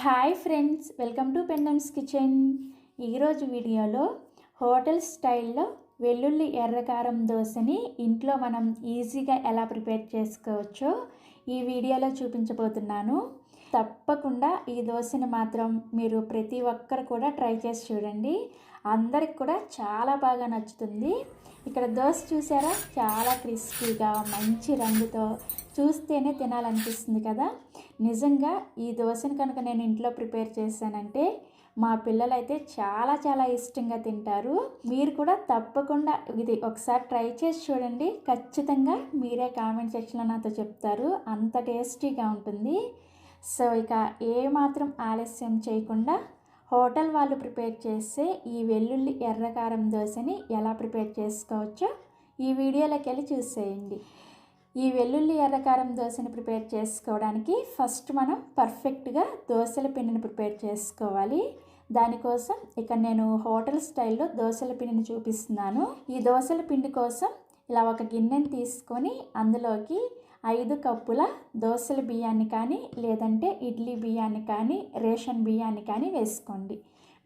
Hi friends welcome to పెండమ్స్ kitchen. ఈరోజు వీడియోలో హోటల్ స్టైల్లో వెల్లుల్లి ఎర్రకారం దోశని ఇంట్లో మనం ఈజీగా ఎలా ప్రిపేర్ చేసుకోవచ్చో ఈ వీడియోలో చూపించబోతున్నాను. తప్పకుండా ఈ దోశని మాత్రం మీరు ప్రతి ఒక్కరు కూడా ట్రై చేసి చూడండి. అందరికి కూడా చాలా బాగా నచ్చుతుంది. ఇక్కడ దోశ చూసారా? చాలా క్రిస్పీగా మంచి రంగుతో చూస్తేనే తినాలనిపిస్తుంది కదా. నిజంగా ఈ దోశను కనుక నేను ఇంట్లో ప్రిపేర్ చేశానంటే మా పిల్లలైతే చాలా చాలా ఇష్టంగా తింటారు. మీరు కూడా తప్పకుండా ఇది ఒకసారి ట్రై చేసి చూడండి. ఖచ్చితంగా మీరే కామెంట్ సెక్షన్లో నాతో చెప్తారు. అంత టేస్టీగా ఉంటుంది. సో ఇక ఏ మాత్రం ఆలస్యం చేయకుండా హోటల్ వాళ్ళు ప్రిపేర్ చేసే ఈ వెల్లుల్లి ఎర్రకారం దోశని ఎలా ప్రిపేర్ చేసుకోవచ్చో ఈ వీడియోలోకి వెళ్ళి చూసేయండి. ఈ వెల్లుల్లి ఎర్రకారం దోశని ప్రిపేర్ చేసుకోవడానికి ఫస్ట్ మనం పర్ఫెక్ట్గా దోశల పిండిని ప్రిపేర్ చేసుకోవాలి. దానికోసం ఇక్కడ నేను హోటల్ స్టైల్లో దోశల పిండిని చూపిస్తున్నాను. ఈ దోశల పిండి కోసం ఇలా ఒక గిన్నెని తీసుకొని అందులోకి ఐదు కప్పుల దోశల బియ్యాన్ని కానీ లేదంటే ఇడ్లీ బియ్యాన్ని కానీ రేషన్ బియ్యాన్ని కానీ వేసుకోండి.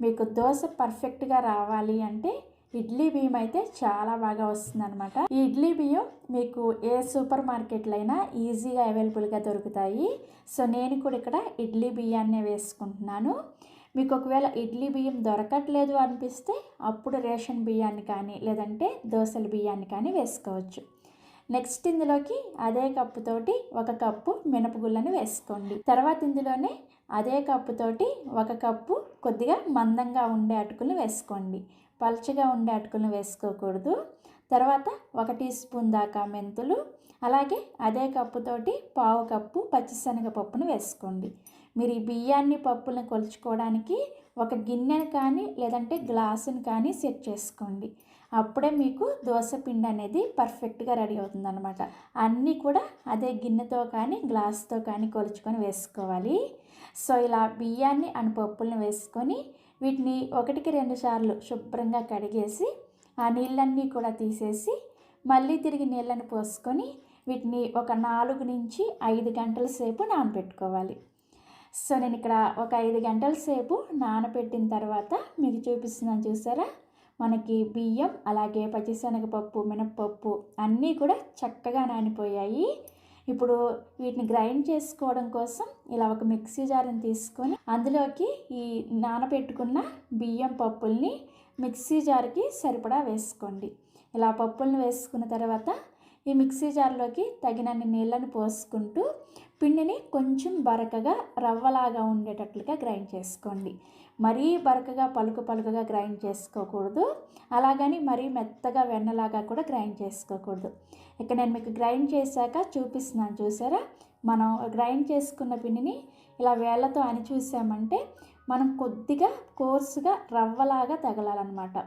మీకు దోశ పర్ఫెక్ట్గా రావాలి అంటే ఇడ్లీ బియ్యం అయితే చాలా బాగా వస్తుంది అనమాట ఈ ఇడ్లీ బియ్యం మీకు ఏ సూపర్ మార్కెట్లో అయినా ఈజీగా అవైలబుల్గా దొరుకుతాయి. సో నేను కూడా ఇక్కడ ఇడ్లీ బియ్యాన్నే వేసుకుంటున్నాను. మీకు ఒకవేళ ఇడ్లీ బియ్యం దొరకట్లేదు అనిపిస్తే అప్పుడు రేషన్ బియ్యాన్ని కానీ లేదంటే దోశల బియ్యాన్ని కానీ వేసుకోవచ్చు. నెక్స్ట్ ఇందులోకి అదే కప్పుతోటి ఒక కప్పు మినపగుళ్ళను వేసుకోండి. తర్వాత ఇందులోనే అదే కప్పుతోటి ఒక కప్పు కొద్దిగా మందంగా ఉండే అటుకులు వేసుకోండి. పల్చగా ఉండే అటుకులను వేసుకోకూడదు. తర్వాత ఒక టీ స్పూన్ దాకా మెంతులు అలాగే అదే కప్పుతోటి పావు కప్పు పచ్చిశనగ పప్పును వేసుకోండి. మీరు ఈ బియ్యాన్ని పప్పులను కొలుచుకోవడానికి ఒక గిన్నెను కానీ లేదంటే గ్లాసును కానీ సెట్ చేసుకోండి. అప్పుడే మీకు దోశ పిండి అనేది పర్ఫెక్ట్గా రెడీ అవుతుందన్నమాట. అన్నీ కూడా అదే గిన్నెతో కానీ గ్లాస్తో కానీ కొలుచుకొని వేసుకోవాలి. సో ఇలా బియ్యాన్ని అండ్ పప్పులను వేసుకొని వీటిని ఒకటికి రెండు సార్లు శుభ్రంగా కడిగేసి ఆ నీళ్ళన్నీ కూడా తీసేసి మళ్ళీ తిరిగి నీళ్ళని పోసుకొని వీటిని ఒక నాలుగు నుంచి ఐదు గంటల సేపు నానబెట్టుకోవాలి సో నేను ఇక్కడ ఒక ఐదు గంటల సేపు నానబెట్టిన తర్వాత మీకు చూపిస్తున్నాను చూసారా? మనకి బియ్యం అలాగే పచ్చిశనగపప్పు మినప్పప్పు అన్నీ కూడా చక్కగా నానిపోయాయి. ఇప్పుడు వీటిని గ్రైండ్ చేసుకోవడం కోసం ఇలా ఒక మిక్సీ జార్ని తీసుకొని అందులోకి ఈ నానబెట్టుకున్న బియ్యం పప్పుల్ని మిక్సీ జార్కి సరిపడా వేసుకోండి. ఇలా పప్పులను వేసుకున్న తర్వాత ఈ మిక్సీ జార్లోకి తగినన్ని నీళ్ళను పోసుకుంటూ పిండిని కొంచెం బరకగా రవ్వలాగా ఉండేటట్లుగా గ్రైండ్ చేసుకోండి. మరీ బరకగా పలుకు పలుకుగా గ్రైండ్ చేసుకోకూడదు. అలాగని మరీ మెత్తగా వెన్నలాగా కూడా గ్రైండ్ చేసుకోకూడదు. ఇక నేను మీకు గ్రైండ్ చేశాక చూపిస్తున్నాను చూసారా? మనం గ్రైండ్ చేసుకున్న పిండిని ఇలా వేళ్ళతో అని చూసామంటే మనం కొద్దిగా కోర్సుగా రవ్వలాగా తగలాలన్నమాట.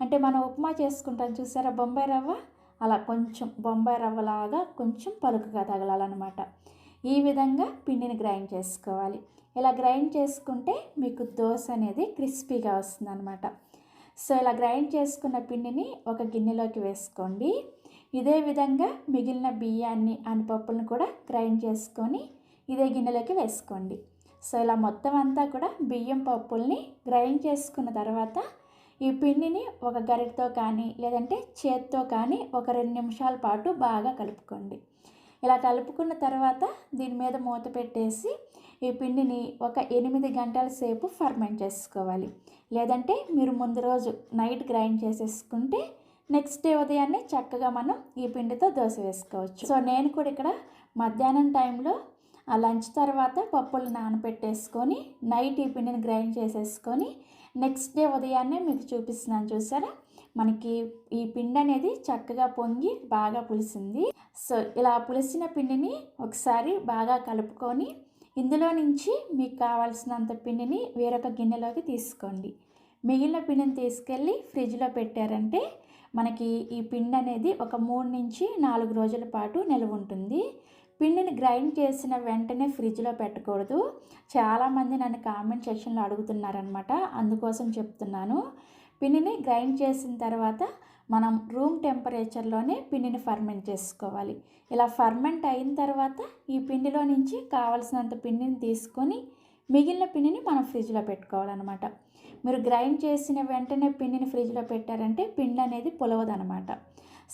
అంటే మనం ఉప్మా చేసుకుంటాం చూసారా? బొంబాయి రవ్వ? అలా కొంచెం బొంబాయి రవ్వలాగా కొంచెం పలుకుగా తగలాలన్నమాట. ఈ విధంగా పిండిని గ్రైండ్ చేసుకోవాలి. ఇలా గ్రైండ్ చేసుకుంటే మీకు దోశ అనేది క్రిస్పీగా వస్తుందన్నమాట. సో ఇలా గ్రైండ్ చేసుకున్న పిండిని ఒక గిన్నెలోకి వేసుకోండి. ఇదే విధంగా మిగిలిన బియ్యాన్ని అనుపప్పులను కూడా గ్రైండ్ చేసుకొని ఇదే గిన్నెలోకి వేసుకోండి. సో ఇలా మొత్తం అంతా కూడా బియ్యం పప్పుల్ని గ్రైండ్ చేసుకున్న తర్వాత ఈ పిండిని ఒక గరిటతో కానీ లేదంటే చేత్తో కానీ ఒక రెండు నిమిషాల పాటు బాగా కలుపుకోండి. ఇలా కలుపుకున్న తర్వాత దీని మీద మూత పెట్టేసి ఈ పిండిని ఒక ఎనిమిది గంటల సేపు ఫర్మెంట్ చేసుకోవాలి. లేదంటే మీరు ముందు రోజు నైట్ గ్రైండ్ చేసేసుకుంటే నెక్స్ట్ డే ఉదయాన్నే చక్కగా మనం ఈ పిండితో దోశ వేసుకోవచ్చు. సో నేను కూడా ఇక్కడ మధ్యాహ్నం టైంలో ఆ లంచ్ తర్వాత పప్పులు నానబెట్టేసుకొని నైట్ ఈ పిండిని గ్రైండ్ చేసేసుకొని నెక్స్ట్ డే ఉదయాన్నే మీకు చూపిస్తున్నాను చూసారా? మనకి ఈ పిండి అనేది చక్కగా పొంగి బాగా పులిసింది. సో ఇలా పులిసిన పిండిని ఒకసారి బాగా కలుపుకొని ఇందులో నుంచి మీకు కావాల్సినంత పిండిని వేరొక గిన్నెలోకి తీసుకోండి. మిగిలిన పిండిని తీసుకెళ్ళి ఫ్రిడ్జ్లో పెట్టారంటే మనకి ఈ పిండి అనేది ఒక మూడు నుంచి నాలుగు రోజుల పాటు నిల్వ ఉంటుంది. పిండిని గ్రైండ్ చేసిన వెంటనే ఫ్రిడ్జ్లో పెట్టకూడదు. చాలామంది నన్ను కామెంట్ సెక్షన్లో అడుగుతున్నారనమాట అందుకోసం చెప్తున్నాను. పిండిని గ్రైండ్ చేసిన తర్వాత మనం రూమ్ టెంపరేచర్లోనే పిండిని ఫర్మెంట్ చేసుకోవాలి. ఇలా ఫర్మెంట్ అయిన తర్వాత ఈ పిండిలో నుంచి కావలసినంత పిండిని తీసుకొని మిగిలిన పిండిని మనం ఫ్రిడ్జ్లో పెట్టుకోవాలన్నమాట. మీరు గ్రైండ్ చేసిన వెంటనే పిండిని ఫ్రిడ్జ్లో పెట్టారంటే పిండి అనేది పొలవదనమాట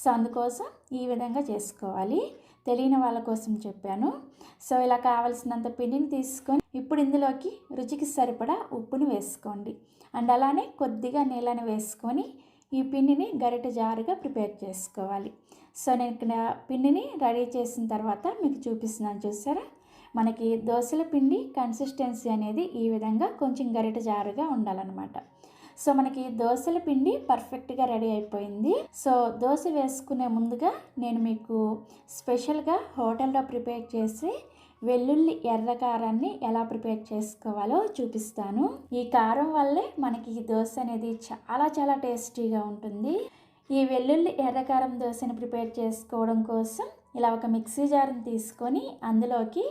సో అందుకోసం ఈ విధంగా చేసుకోవాలి. తెలియని వాళ్ళ కోసం చెప్పాను. సో ఇలా కావలసినంత పిండిని తీసుకొని ఇప్పుడు ఇందులోకి రుచికి సరిపడా ఉప్పుని వేసుకోండి. అండ్ అలానే కొద్దిగా నీళ్ళని వేసుకొని ఈ పిండిని గరిట జారుగా ప్రిపేర్ చేసుకోవాలి. సో నేను ఇక్కడ పిండిని రెడీ చేసిన తర్వాత మీకు చూపిస్తున్నాను చూసారా? మనకి దోశల పిండి కన్సిస్టెన్సీ అనేది ఈ విధంగా కొంచెం గరిట జారుగా ఉండాలన్నమాట. సో మనకి దోశల పిండి పర్ఫెక్ట్గా రెడీ అయిపోయింది. సో దోశ వేసుకునే ముందుగా నేను మీకు స్పెషల్గా హోటల్లో ప్రిపేర్ చేసి వెల్లుల్లి ఎర్ర కారాన్ని ఎలా ప్రిపేర్ చేసుకోవాలో చూపిస్తాను. ఈ కారం వల్లే మనకి ఈ దోశ అనేది చాలా చాలా టేస్టీగా ఉంటుంది. ఈ వెల్లుల్లి ఎర్రకారం దోశని ప్రిపేర్ చేసుకోవడం కోసం ఇలా ఒక మిక్సీ జార్ని తీసుకొని అందులోకి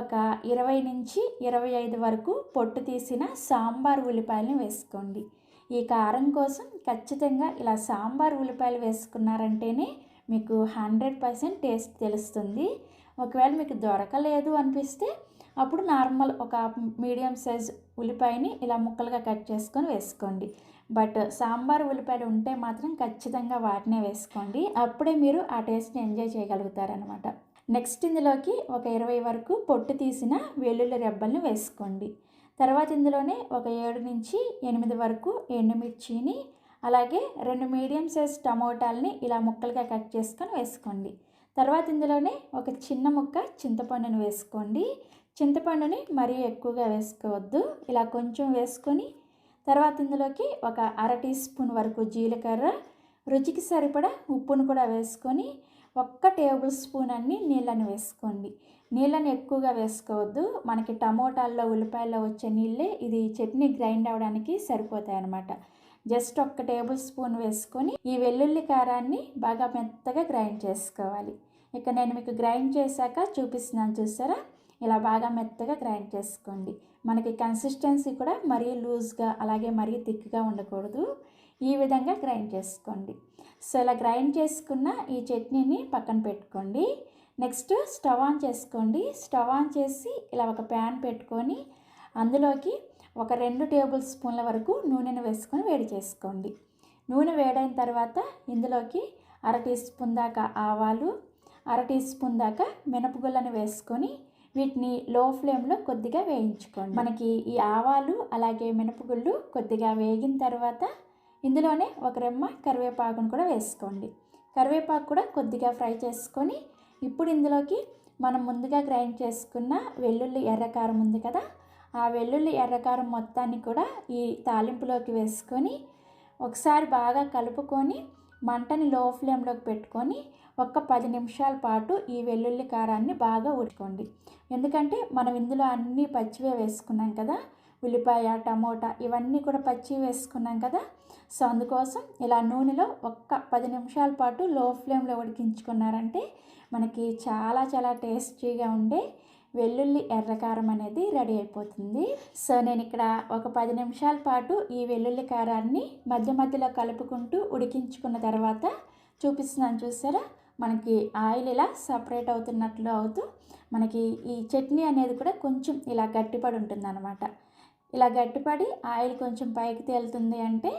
ఒక ఇరవై నుంచి ఇరవై ఐదు వరకు పొట్టు తీసిన సాంబార్ ఉల్లిపాయలను వేసుకోండి. ఈ కారం కోసం ఖచ్చితంగా ఇలా సాంబార్ ఉల్లిపాయలు వేసుకున్నారంటేనే మీకు హండ్రెడ్ పర్సెంట్ టేస్ట్ తెలుస్తుంది. ఒకవేళ మీకు దొరకలేదు అనిపిస్తే అప్పుడు నార్మల్ ఒక మీడియం సైజ్ ఉల్లిపాయని ఇలా ముక్కలుగా కట్ చేసుకొని వేసుకోండి. బట్ సాంబార్ ఉల్లిపాయలు ఉంటే మాత్రం ఖచ్చితంగా వాటినే వేసుకోండి. అప్పుడే మీరు ఆ టేస్ట్ని ఎంజాయ్ చేయగలుగుతారనమాట నెక్స్ట్ ఇందులోకి ఒక ఇరవై వరకు పొట్టు తీసిన వెల్లుల్లి రెబ్బల్ని వేసుకోండి. తర్వాత ఇందులోనే ఒక ఏడు నుంచి ఎనిమిది వరకు ఎండుమిర్చిని అలాగే రెండు మీడియం సైజ్ టమోటాలని ఇలా ముక్కలుగా కట్ చేసుకొని వేసుకోండి. తర్వాత ఇందులోనే ఒక చిన్న ముక్క చింతపండుని వేసుకోండి. చింతపండుని మరీ ఎక్కువగా వేసుకోవద్దు. ఇలా కొంచెం వేసుకొని తర్వాత ఇందులోకి ఒక అర టీ స్పూన్ వరకు జీలకర్ర రుచికి సరిపడా ఉప్పును కూడా వేసుకొని ఒక్క టేబుల్ స్పూన్ అన్ని నీళ్ళని వేసుకోండి. నీళ్ళని ఎక్కువగా వేసుకోవద్దు. మనకి టమోటాల్లో ఉల్లిపాయల్లో వచ్చే నీళ్ళే ఇది చట్నీ గ్రైండ్ అవ్వడానికి సరిపోతాయి అన్నమాట జస్ట్ ఒక్క టేబుల్ స్పూన్ వేసుకొని ఈ వెల్లుల్లి కారాన్ని బాగా మెత్తగా గ్రైండ్ చేసుకోవాలి. ఇక నేను మీకు గ్రైండ్ చేశాక చూపిస్తున్నాను చూసారా? ఇలా బాగా మెత్తగా గ్రైండ్ చేసుకోండి. మనకి కన్సిస్టెన్సీ కూడా మరీ లూజ్గా అలాగే మరీ థిక్గా ఉండకూడదు. ఈ విధంగా గ్రైండ్ చేసుకోండి. సో ఇలా గ్రైండ్ చేసుకున్న ఈ చట్నీని పక్కన పెట్టుకోండి. నెక్స్ట్ స్టవ్ ఆన్ చేసుకోండి. స్టవ్ ఆన్ చేసి ఇలా ఒక ప్యాన్ పెట్టుకొని అందులోకి ఒక రెండు టేబుల్ స్పూన్ల వరకు నూనెను వేసుకొని వేడి చేసుకోండి. నూనె వేడైన తర్వాత ఇందులోకి అర టీ స్పూన్ దాకా ఆవాలు అర టీ స్పూన్ దాకా మినపగుళ్ళను వేసుకొని వీటిని లో ఫ్లేమ్లో కొద్దిగా వేయించుకోండి. మనకి ఈ ఆవాలు అలాగే మినపగుళ్ళు కొద్దిగా వేగిన తర్వాత ఇందులోనే ఒక రెమ్మ కరివేపాకును కూడా వేసుకోండి. కరివేపాకు కూడా కొద్దిగా ఫ్రై చేసుకొని ఇప్పుడు ఇందులోకి మనం ముందుగా గ్రైండ్ చేసుకున్న వెల్లుల్లి ఎర్రకారం ఉంది కదా ఆ వెల్లుల్లి ఎర్రకారం మొత్తాన్ని కూడా ఈ తాలింపులోకి వేసుకొని ఒకసారి బాగా కలుపుకొని మంటని లో ఫ్లేమ్లోకి పెట్టుకొని ఒక్క పది నిమిషాల పాటు ఈ వెల్లుల్లి కారాన్ని బాగా ఉడుకోండి. ఎందుకంటే మనం ఇందులో అన్నీ పచ్చివే వేసుకున్నాం కదా ఉల్లిపాయ టమోటా ఇవన్నీ కూడా పచ్చి వేసుకున్నాం కదా సో అందుకోసం ఇలా నూనెలో ఒక్క పది నిమిషాల పాటు లో ఫ్లేమ్లో ఉడికించుకున్నారంటే మనకి చాలా చాలా టేస్టీగా ఉండే వెల్లుల్లి ఎర్రకారం అనేది రెడీ అయిపోతుంది. సో నేను ఇక్కడ ఒక పది నిమిషాల పాటు ఈ వెల్లుల్లి కారాన్ని మధ్య మధ్యలో కలుపుకుంటూ ఉడికించుకున్న తర్వాత చూపిస్తున్నాను చూసారా? మనకి ఆయిల్ ఇలా సపరేట్ అవుతున్నట్లు అవుతూ మనకి ఈ చట్నీ అనేది కూడా కొంచెం ఇలా గట్టిపడి ఉంటుంది అనమాట ఇలా గట్టిపడి ఆయిల్ కొంచెం పైకి తేలుతుంది అంటే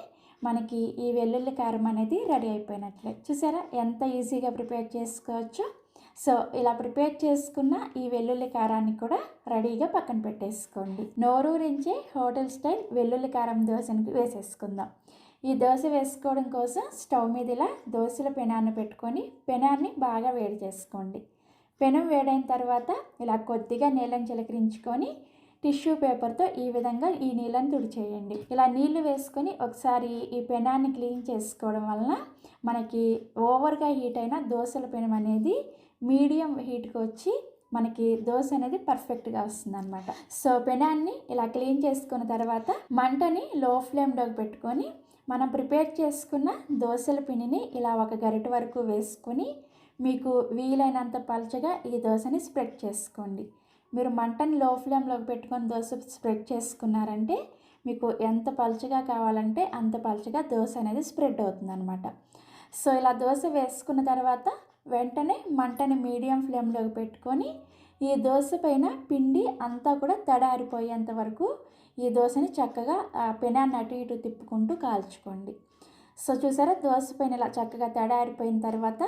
మనకి ఈ వెల్లుల్లి కారం అనేది రెడీ అయిపోయినట్లే. చూసారా? ఎంత ఈజీగా ప్రిపేర్ చేసుకోవచ్చో సో ఇలా ప్రిపేర్ చేసుకున్న ఈ వెల్లుల్లి కారాన్ని కూడా రెడీగా పక్కన పెట్టేసుకోండి. నోరూరించే హోటల్ స్టైల్ వెల్లుల్లి కారం దోశనికి వేసేసుకుందాం. ఈ దోశ వేసుకోవడం కోసం స్టవ్ మీద ఇలా దోశల పెనాన్ని పెట్టుకొని పెనాన్ని బాగా వేడి చేసుకోండి. పెనం వేడైన తర్వాత ఇలా కొద్దిగా నీళ్ళని చిలకరించుకొని టిష్యూ పేపర్తో ఈ విధంగా ఈ నీళ్ళని తుడిచేయండి. ఇలా నీళ్ళు వేసుకొని ఒకసారి ఈ పెనాన్ని క్లీన్ చేసుకోవడం వలన మనకి ఓవర్గా హీట్ అయిన దోశల పెనం అనేది మీడియం హీట్కి వచ్చి మనకి దోశ అనేది పర్ఫెక్ట్గా వస్తుంది అనమాట సో పెనాన్ని ఇలా క్లీన్ చేసుకున్న తర్వాత మంటని లో ఫ్లేమ్లోకి పెట్టుకొని మనం ప్రిపేర్ చేసుకున్న దోశల పిండిని ఇలా ఒక గరిట వరకు వేసుకొని మీకు వీలైనంత పలచగా ఈ దోశని స్ప్రెడ్ చేసుకోండి. మీరు మంటని లో ఫ్లేమ్లోకి పెట్టుకొని దోశ స్ప్రెడ్ చేసుకున్నారంటే మీకు ఎంత పలుచగా కావాలంటే అంత పలుచగా దోశ అనేది స్ప్రెడ్ అవుతుంది అనమాట సో ఇలా దోశ వేసుకున్న తర్వాత వెంటనే మంటని మీడియం ఫ్లేమ్లోకి పెట్టుకొని ఈ దోశ పైన పిండి అంతా కూడా తడారిపోయేంత వరకు ఈ దోశని చక్కగా పెనాన్ని అటు ఇటు తిప్పుకుంటూ కాల్చుకోండి. సో చూసారా? దోశ పైన ఇలా చక్కగా తడారిపోయిన తర్వాత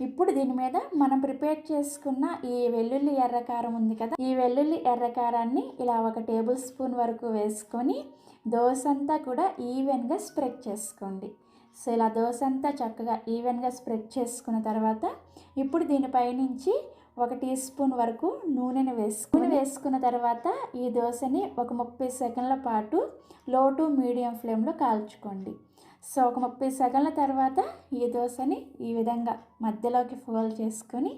ఇప్పుడు దీని మీద మనం ప్రిపేర్ చేసుకున్న ఈ వెల్లుల్లి ఎర్రకారం ఉంది కదా? ఈ వెల్లుల్లి ఎర్రకారాన్ని ఇలా ఒక టేబుల్ స్పూన్ వరకు వేసుకొని దోశ అంతా కూడా ఈవెన్గా స్ప్రెడ్ చేసుకోండి. సో ఇలా దోశ అంతా చక్కగా ఈవెన్గా స్ప్రెడ్ చేసుకున్న తర్వాత ఇప్పుడు దీనిపైనుంచి ఒక టీ స్పూన్ వరకు నూనెను వేసుకుని వేసుకున్న తర్వాత ఈ దోశని ఒక ముప్పై సెకండ్ల పాటు లో టు మీడియం ఫ్లేమ్లో కాల్చుకోండి. సో ఒక ముప్పై సెకండ్ల తర్వాత ఈ దోశని ఈ విధంగా మధ్యలోకి ఫోల్డ్ చేసుకొని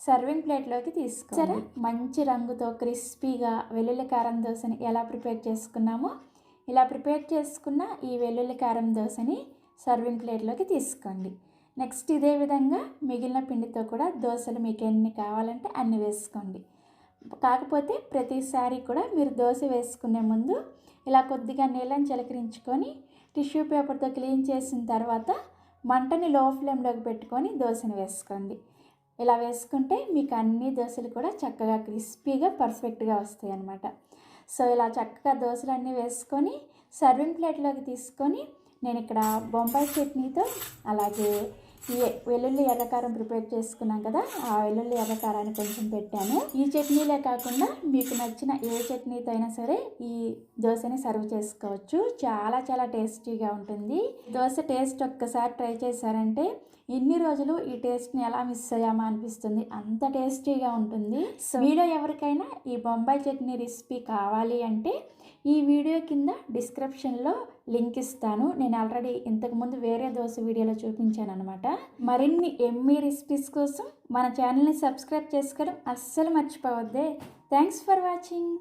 సర్వింగ్ ప్లేట్లోకి తీసుకొని మంచి రంగుతో క్రిస్పీగా వెల్లుల్లి కారం దోశని ఎలా ప్రిపేర్ చేసుకున్నామో ఇలా ప్రిపేర్ చేసుకున్న ఈ వెల్లుల్లి కారం దోశని సర్వింగ్ ప్లేట్లోకి తీసుకోండి. నెక్స్ట్ ఇదే విధంగా మిగిలిన పిండితో కూడా దోశలు మీకు ఎన్ని కావాలంటే అన్ని వేసుకోండి. కాకపోతే ప్రతిసారి కూడా మీరు దోశ వేసుకునే ముందు ఇలా కొద్దిగా నీళ్ళని చిలకరించుకొని టిష్యూ పేపర్తో క్లీన్ చేసిన తర్వాత మంటని లో ఫ్లేమ్లోకి పెట్టుకొని దోశని వేసుకోండి. ఇలా వేసుకుంటే మీకు అన్ని దోశలు కూడా చక్కగా క్రిస్పీగా పర్ఫెక్ట్గా వస్తాయి అన్నమాట సో ఇలా చక్కగా దోశలు అన్నీ వేసుకొని సర్వింగ్ ప్లేట్లోకి తీసుకొని నేను ఇక్కడ బొంబాయి చట్నీతో అలాగే ఈ వెల్లుల్లి ఎర్రకారం ప్రిపేర్ చేసుకున్నాం కదా ఆ వెల్లుల్లి ఎర్రకారాన్ని కొంచెం పెట్టాను. ఈ చట్నీలే కాకుండా మీకు నచ్చిన ఏ చట్నీతో అయినా సరే ఈ దోశని సర్వ్ చేసుకోవచ్చు. చాలా చాలా టేస్టీగా ఉంటుంది. దోశ టేస్ట్ ఒక్కసారి ట్రై చేశారంటే ఇన్ని రోజులు ఈ టేస్ట్ని ఎలా మిస్ అయ్యామా అనిపిస్తుంది. అంత టేస్టీగా ఉంటుంది. సో మీలో ఎవరికైనా ఈ బొంబాయి చట్నీ రెసిపీ కావాలి అంటే ఈ వీడియో కింద డిస్క్రిప్షన్లో లింక్ ఇస్తాను. నేను ఆల్రెడీ ఇంతకుముందు వేరే దోశ వీడియోలో చూపించాను అనమాట మరిన్ని ఎమ్మీ రెసిపీస్ కోసం మన ఛానల్ని సబ్స్క్రైబ్ చేసుకోవడం అస్సలు మర్చిపోవద్దే. Thanks for watching